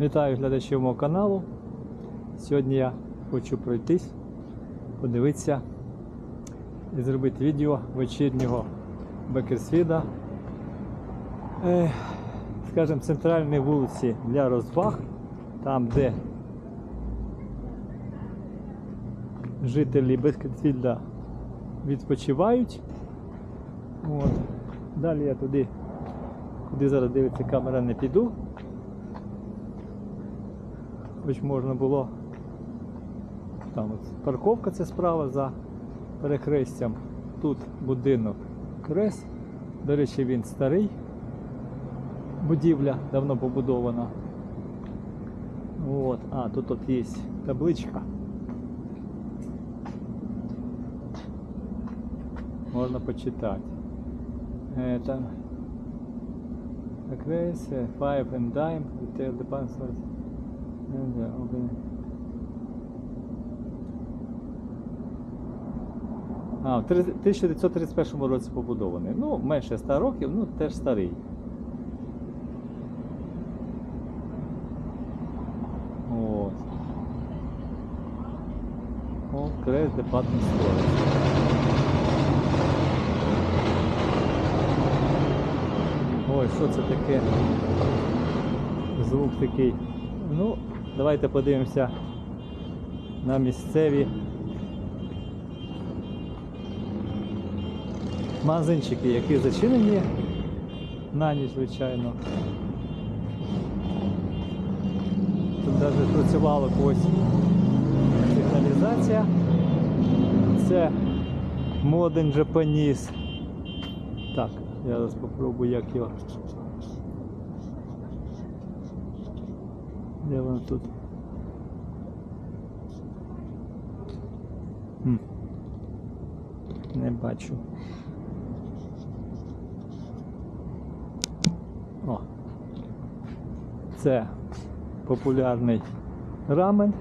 Вітаю глядачів мого каналу. Сьогодні я хочу пройтись, подивитися і зробити відео вечірнього Бекерсвіда. Е, скажімо, центральної вулиці для розваг, там, де жителі Бекерсвіда відпочивають. От. Далі я туди, куди зараз дивиться камера, не піду. Хоч можна було. Там парковка це справа за перехрестям. Тут будинок Крес. До речі, він старий. Будівля давно побудована. От. А, тут от є табличка. Можна почитати. Е, там Крес, Five and Dime, Retail Department Да, окей. А, в 1931 році побудований. Ну, менше 100 років, ну теж старий. От. О, Крес Департмент. Ой, що це таке? Звук такий. Ну, давайте подивимося на місцеві магазинчики, які зачинені на ніч, звичайно. Тут навіть працювала когось сигналізація. Це Modern Japanese. Так, я зараз спробую як його. Де воно тут? Не бачу. О. Це популярний рамен.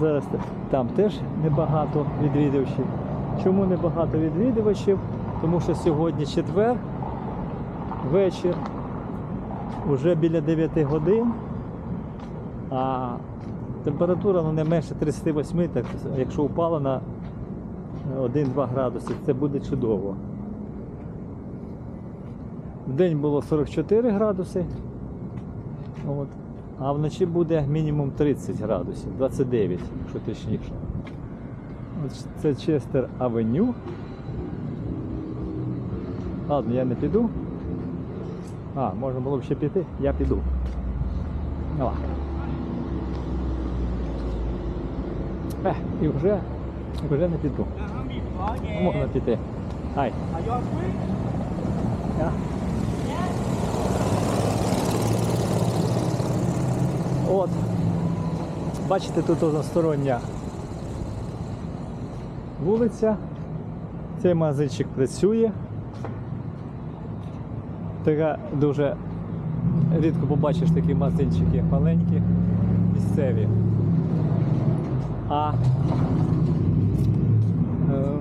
Зараз там теж небагато відвідувачів. Чому небагато відвідувачів? Тому що сьогодні четвер, вечір, вже біля 9 годин. А температура ну, не менше 38, так якщо упала на 1-2 градуси, це буде чудово. В день було 44 градуси, от, а вночі буде мінімум 30 градусів, 29, якщо точніше. От це Честер Авеню. Ладно, я не піду. А, можна було б ще піти, я піду. Давай. Е, і вже, вже не піду. Можна піти. Ай. От. Бачите, тут одностороння вулиця. Цей магазинчик працює. Така дуже рідко побачиш такі магазинчики маленькі, місцеві. А е,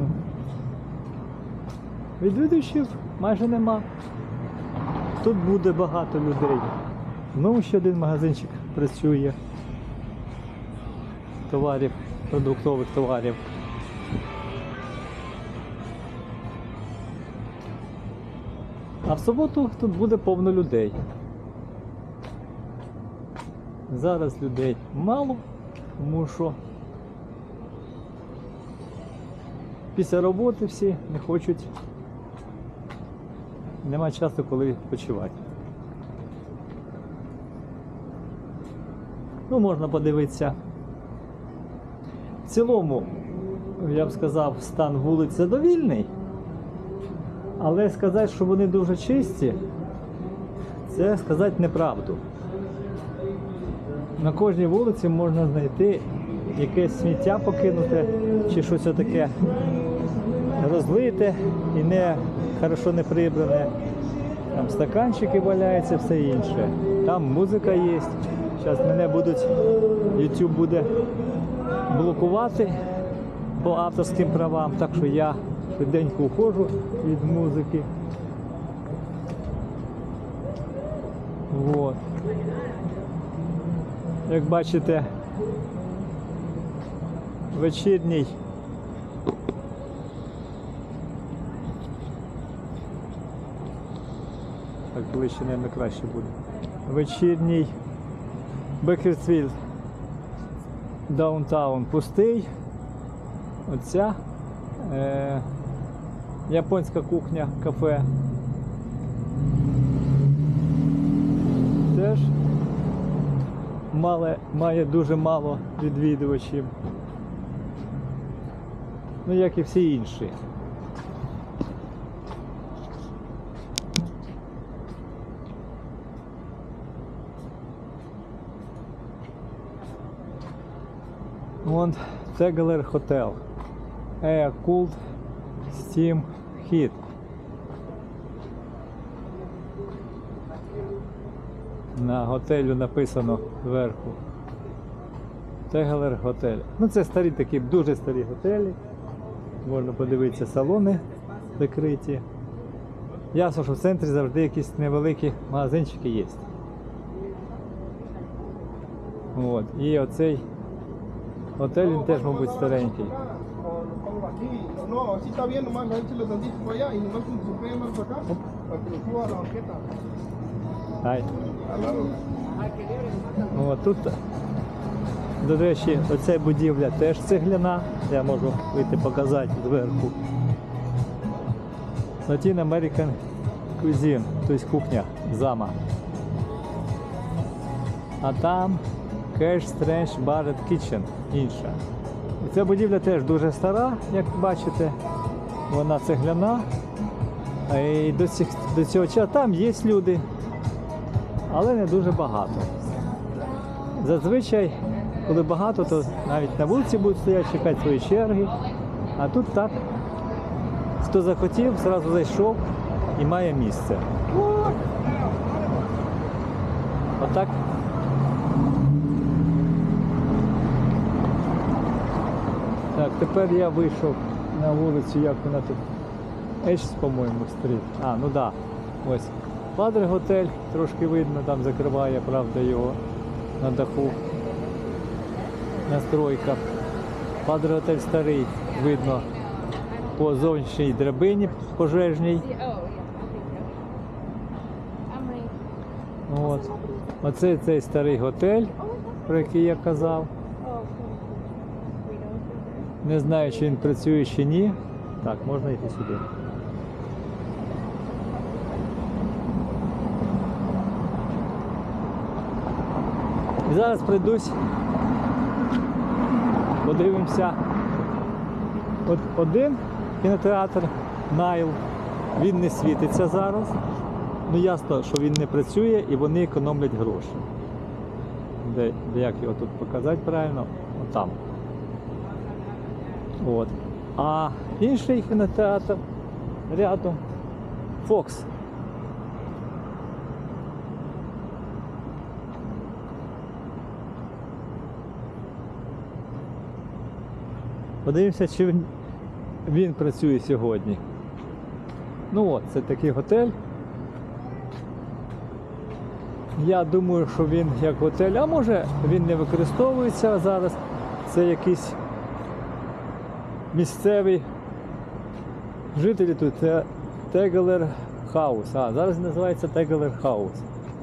відвідувачів майже нема. Тут буде багато людей. Знову ще один магазинчик працює. Товарів, продуктових товарів. А в суботу тут буде повно людей. Зараз людей мало, тому що після роботи всі не хочуть. Нема часу, коли відпочивати. Ну, можна подивитися. В цілому, я б сказав, стан вулиць задовільний. Але сказати, що вони дуже чисті, це сказати неправду. На кожній вулиці можна знайти якесь сміття покинуте чи щось таке розлите і не хорошо не прибране. Там стаканчики валяються, все інше. Там музика є. Зараз мене будуть, YouTube буде блокувати по авторським правам, так що я швиденько ухожу від музики. Вот. Як бачите, вечірній. Так, ближче, мабуть, краще буде. Вечірній Бекерсвіль Даунтаун пустий. Оця е, японська кухня, кафе. Теж мале, має дуже мало відвідувачів. Ну, як і всі інші. Вон Тегелер Хотел. Air Cooled Steam Heat. На готелю написано зверху. Тегелер Готель. Ну це старі такі, дуже старі готелі. Можна подивитися салони закриті. Ясно, що в центрі завжди якісь невеликі магазинчики є. От. І оцей готель він теж, мабуть, старенький. Ай. Al lado. О, тут, до речі, оця будівля теж цегляна. Я можу вийти показати зверху. Latin American Cuisine, тобто кухня зама. А там Cash Strange Barred Kitchen інша. Ця будівля теж дуже стара, як бачите. Вона цегляна. І до, цих, до цього часу там є люди, але не дуже багато. Зазвичай, коли багато, то навіть на вулиці будуть стояти, чекати свої черги. А тут так, хто захотів, зразу зайшов і має місце. Отак. Так, тепер я вийшов на вулицю, як вона тут. Еш, по-моєму, стріт. А, ну так. Да. Ось. Падре готель, трошки видно, там закриває, правда, його на даху. Настройка. Падре готель старий, видно по зовнішній драбині пожежній. От. Оце цей старий готель, про який я казав. Не знаю, чи він працює чи ні. Так, можна йти сюди. І зараз прийдусь. Подивимося. Один кінотеатр Найл. Він не світиться зараз. Ну ясно, що він не працює і вони економлять гроші. Де, де як його тут показати правильно? Отам. От. А інший кінотеатр рядом Фокс. Подивимося, чи він, він працює сьогодні. Ну от, це такий готель. Я думаю, що він як готель, а може він не використовується зараз. Це якийсь місцевий жителі тут Те- Тегелер Хаус. А, зараз називається Тегелер Хаус.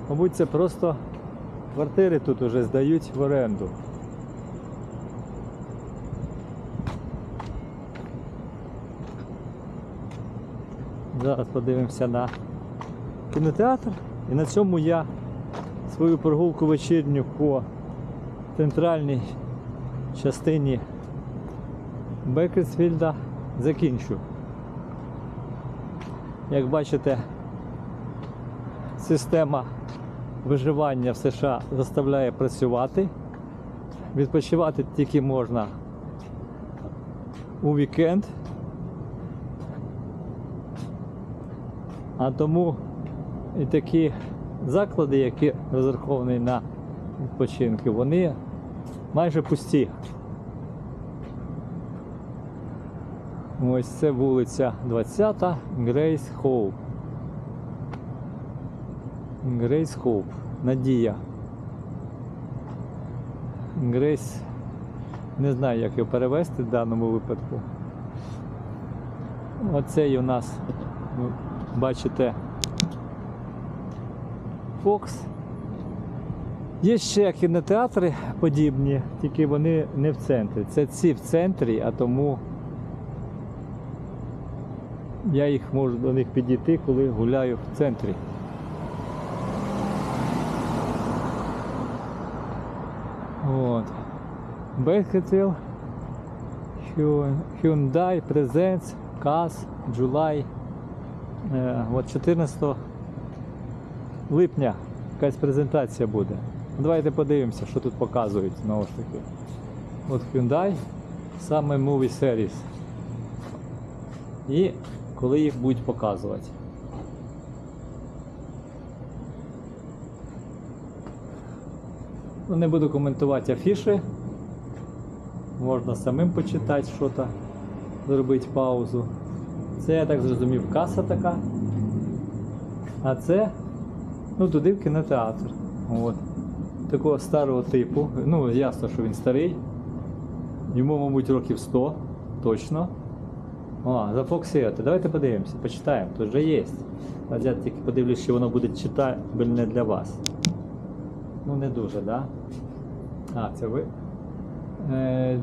Мабуть, це просто квартири тут уже здають в оренду. Зараз подивимося на кінотеатр. І на цьому я свою прогулку вечірню по центральній частині Бекерсфілда закінчу. Як бачите, система виживання в США заставляє працювати. Відпочивати тільки можна у вікенд. Тому і такі заклади, які розраховані на відпочинки, вони майже пусті. Ось це вулиця 20 Грейс Хоуп. Грейс Хоуп. Надія. Грейс. Не знаю, як його перевести в даному випадку. Оцей у нас, бачите, Фокс. Є ще кінотеатри подібні, тільки вони не в центрі. Це ці в центрі, а тому я їх можу до них підійти, коли гуляю в центрі. От. Бехетвіл, Hyundai Presents, CAS, July. Е, От 14 липня якась презентація буде. Давайте подивимося, що тут показують знову ж таки. От Hyundai, саме Movie Series. І коли їх будуть показувати. Ну, не буду коментувати афіши. Можна самим почитати що то, зробити паузу. Це, я так зрозумів, каса така. А це, ну, туди в кінотеатр. От. Такого старого типу. Ну, ясно, що він старий. Йому, мабуть, років 100, точно. А, за Фоксієте. Давайте подивимося, почитаємо. Тут вже є. А я тільки подивлюсь, чи воно буде читабельне для вас. Ну, не дуже, так? Да? А, це ви.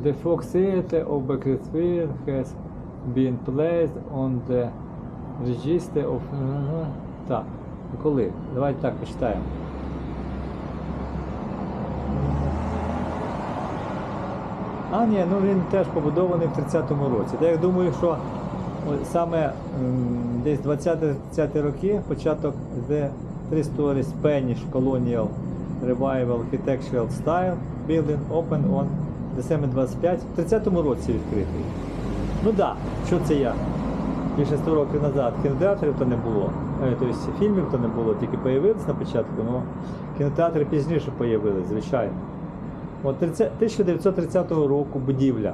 The Fox Theatre of Bakersfield has been placed on the register of... Так, коли? Давайте так почитаємо. А, ні, ну він теж побудований в 30-му році. Та я думаю, що саме десь 20-30 роки, початок The Three Story Spanish Colonial Revival Architectural Style Building Open on December 25 в 30-му році відкритий. Ну так, да, що це я? Більше 100 років назад кінотеатрів то не було. Тобто фільмів то не було, тільки появились на початку, але кінотеатри пізніше появились, звичайно. От 30 1930 року будівля.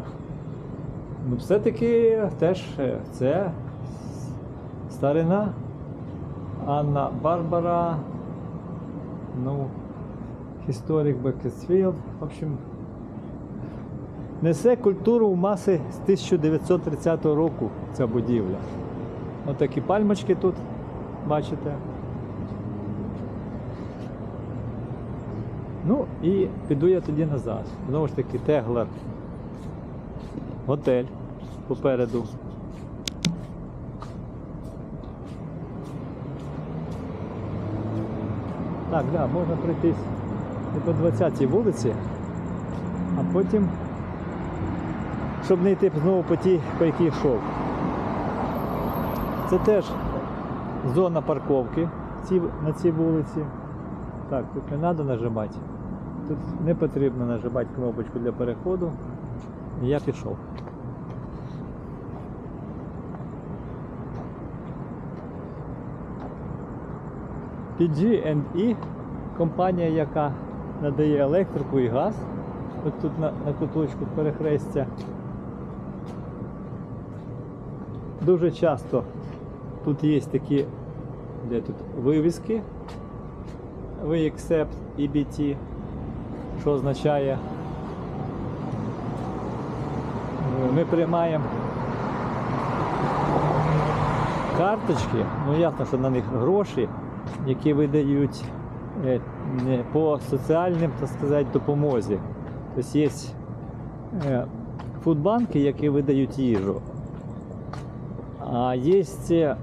Ну, все-таки теж е, це старина. Анна Барбара. Ну, історик Бекесфілд. В общем, несе культуру в маси з 1930 року ця будівля. Ось такі пальмочки тут, бачите. Ну і піду я тоді назад. Знову ж таки, Теглар. Готель попереду. Так, да, можна пройтись і по 20-й вулиці, а потім, щоб не йти знову по тій, по якій йшов. Це теж зона парковки на цій вулиці. Так, тут не треба нажимати. Тут не потрібно нажимати кнопочку для переходу. Я пішов. PG&E компанія, яка надає електрику і газ. От тут на, на куточку перехрестя. Дуже часто тут є такі де тут вивіски. We accept EBT, що означає е, ми приймаємо карточки, ну ясно, що на них гроші, які видають е, по соціальним, так сказати, допомозі. Тобто є е, фудбанки, які видають їжу. А є е,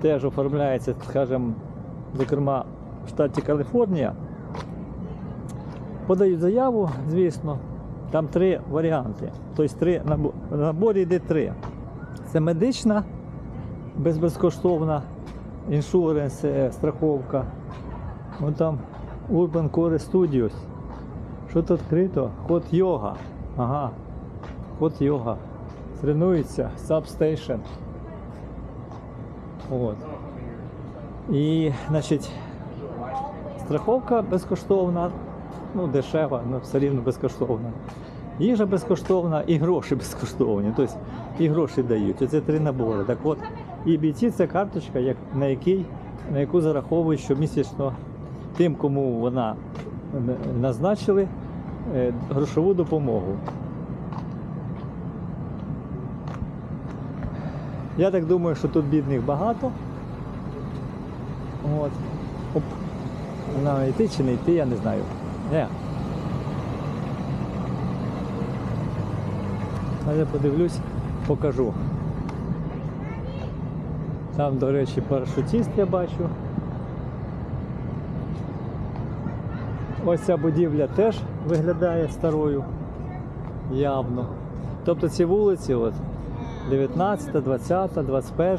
теж оформляється, скажімо, зокрема, в штаті Каліфорнія. Подають заяву, звісно. Там три варіанти. Тобто три в наборі йде три. Це медична, безкоштовна, іншуренс, е, страховка. Вон там Urban Core Studios. Що тут відкрито? Ход йога. Ага. Ход йога. Тренується Substation. От. І, значить, страховка безкоштовна, ну, дешева, але все рівно безкоштовна. Їжа безкоштовна і гроші безкоштовні. Тобто і гроші дають. Оце три набори. Так от, EBT це карточка, як, на, якій, на яку зараховують щомісячно тим, кому вона назначили, е, грошову допомогу. Я так думаю, що тут бідних багато. От. Оп. Нам йти чи не йти, я не знаю. Не. Я подивлюсь, покажу. Там, до речі, парашутіст я бачу. Ось ця будівля теж виглядає старою. Явно. Тобто ці вулиці, от, 19, 20, 21,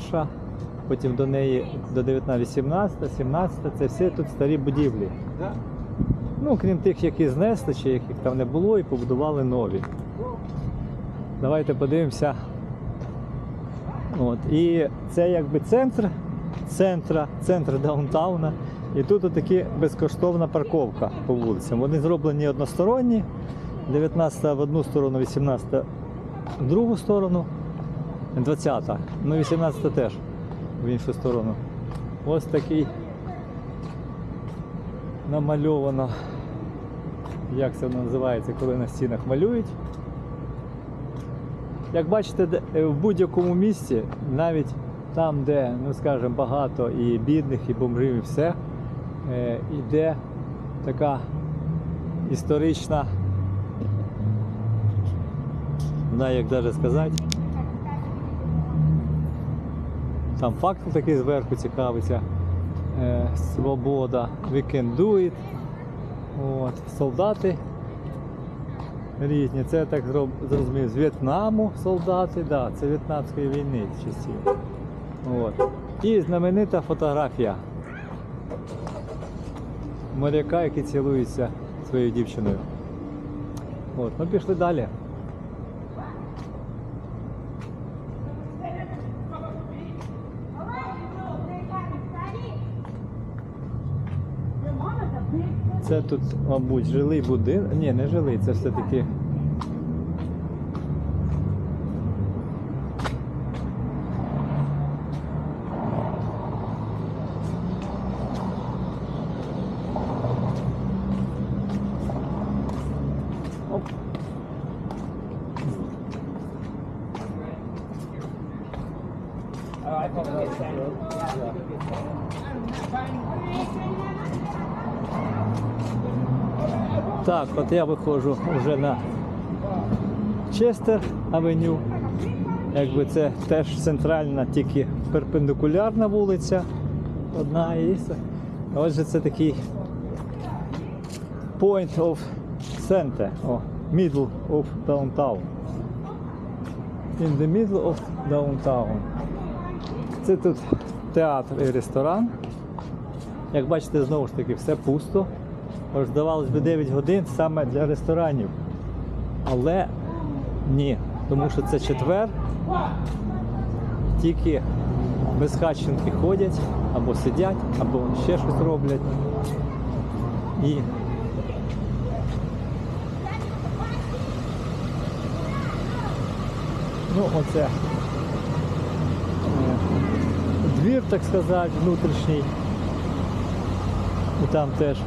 потім до неї до 19, 18, 17, це всі тут старі будівлі. Ну, крім тих, які знесли, чи яких там не було, і побудували нові. Давайте подивимося. От. І це якби центр центра, центр даунтауна. І тут такі безкоштовна парковка по вулицям. Вони зроблені односторонні. 19 в одну сторону, 18 в другу сторону, 20, ну 18-та теж в іншу сторону. Ось такий намальовано. Як це називається, коли на стінах малюють. Як бачите, е, в будь-якому місці, навіть там, де, ну скажімо, багато і бідних, і бомжів, і все, е, йде така історична, не знаю, як навіть сказати. Там факт такий зверху цікавиться. Е, свобода, we can do it. От, солдати різні. Це я так зрозумів з В'єтнаму солдати, да, це В'єтнамської війни часів. От. І знаменита фотографія моряка, який цілується своєю дівчиною. От, ну пішли далі. Це тут, мабуть, жилий будинок. Ні, не жилий, це все-таки. Оп. Так, от я виходжу вже на Честер Авеню. Якби це теж центральна, тільки перпендикулярна вулиця. Одна і отже, це такий point of center, о, middle of downtown. In the middle of downtown. Це тут театр і ресторан. Як бачите, знову ж таки, все пусто. Ось здавалось би 9 годин саме для ресторанів. Але ні, тому що це четвер. Тільки безхатченки ходять або сидять, або ще щось роблять. І ну, оце е, двір, так сказати, внутрішній. І там теж.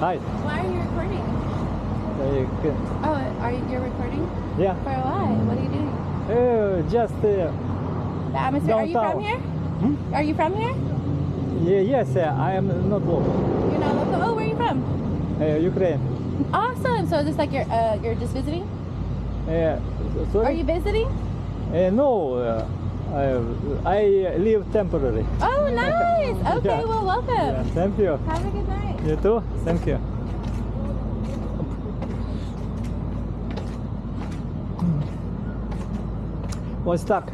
Hi. Why are you recording? Are you good? Oh, are you, you're recording? Yeah. For why? What are you doing? Oh, just uh, the atmosphere. Downtown. Are you from here? Hmm? Are you from here? Yeah, yes, uh, I am not local. You're not local. Oh, where are you from? Uh, Ukraine. Awesome. So is this like you're uh, you're just visiting? Yeah. Uh, sorry. Are you visiting? Uh, no. Uh, I, I live temporarily. Oh, nice. Okay, yeah. well, welcome. Yeah, thank you. Have a good night. You too. Thank you. Ось так.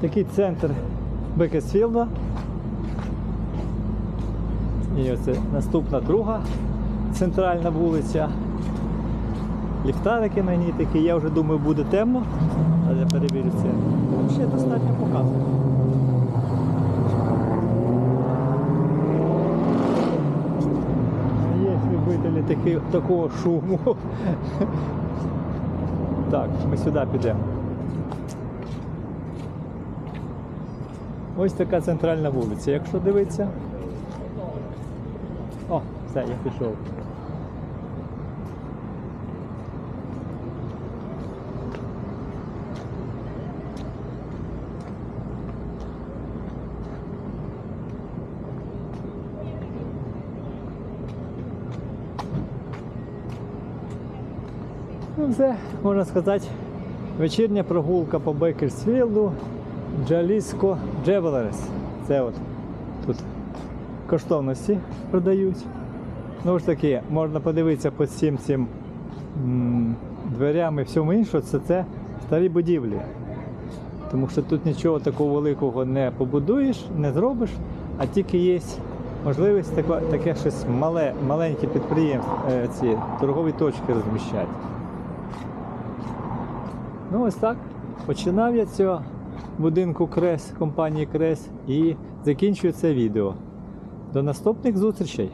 Такий центр Бекесфілда. І оце наступна друга центральна вулиця. Ліхтарики на ній такі. Я вже думаю, буде темно, але я перевірю це. Ще достатньо показує. Є любителі таки, такого шуму. Так, ми сюди підемо. Ось така центральна вулиця. Якщо дивитися. О, Все, я пішов. Все, можна сказати, вечірня прогулка по Бейкерсфілду, Джаліско Джевелерс. Це от тут коштовності продають. Ну ж таки, можна подивитися по всім цим дверям і всьому іншому, це, це старі будівлі. Тому що тут нічого такого великого не побудуєш, не зробиш, а тільки є можливість таке, таке щось мале, маленьке підприємство, е, ці торгові точки розміщати. Ну ось так. Починав я цього будинку Крес, компанії Крес і закінчую це відео. До наступних зустрічей!